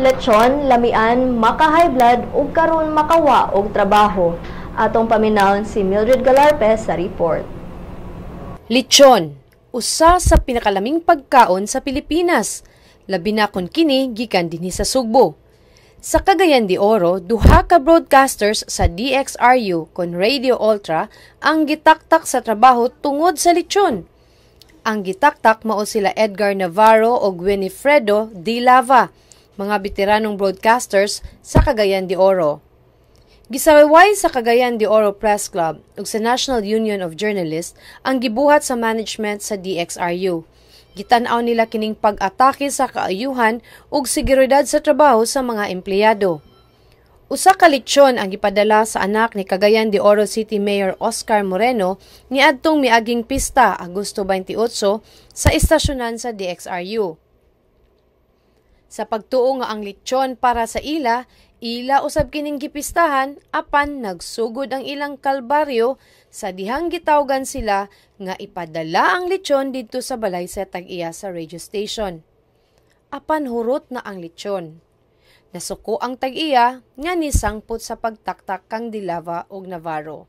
lechon, lamian, maka high blood ug karon makawa og trabaho. Atong paminawon si Mildred Galarpe sa report. Lechon, usa sa pinakalaming pagkaon sa Pilipinas. Labi na kon kini gikan dinhi sa Sugbo. Sa Cagayan de Oro, duha ka broadcasters sa DXRU kon Radio Ultra ang gitaktak sa trabaho tungod sa lechon. Ang gitaktak mao sila Edgar Navarro o Winifredo Di Lava, mga veteranong broadcasters sa Cagayan de Oro. Gisawayway sa Cagayan de Oro Press Club ug sa National Union of Journalists ang gibuhat sa management sa DXRU. Gitan-aw nila kining pag-atake sa kaayuhan ug seguridad sa trabaho sa mga empleyado. Usa ka lechon ang gipadala sa anak ni Cagayan de Oro City Mayor Oscar Moreno ni adtong miaging pista Agosto 28 sa istasyonan sa DXRU. Sa pagtuo nga ang lechon para sa ila, ila usab kining gipistahan apan nagsugod ang ilang kalbaryo sa dihang gitawgan sila nga ipadala ang lechon didto sa balay sa tag-iya sa radio station. Apan hurot na ang lechon. Nasuko ang tag-iya nga nisangpot sa pagtaktak kang Dilava og Navarro.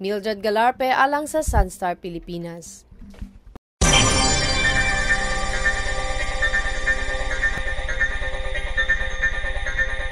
Mildred Galarpe alang sa Sunstar Pilipinas.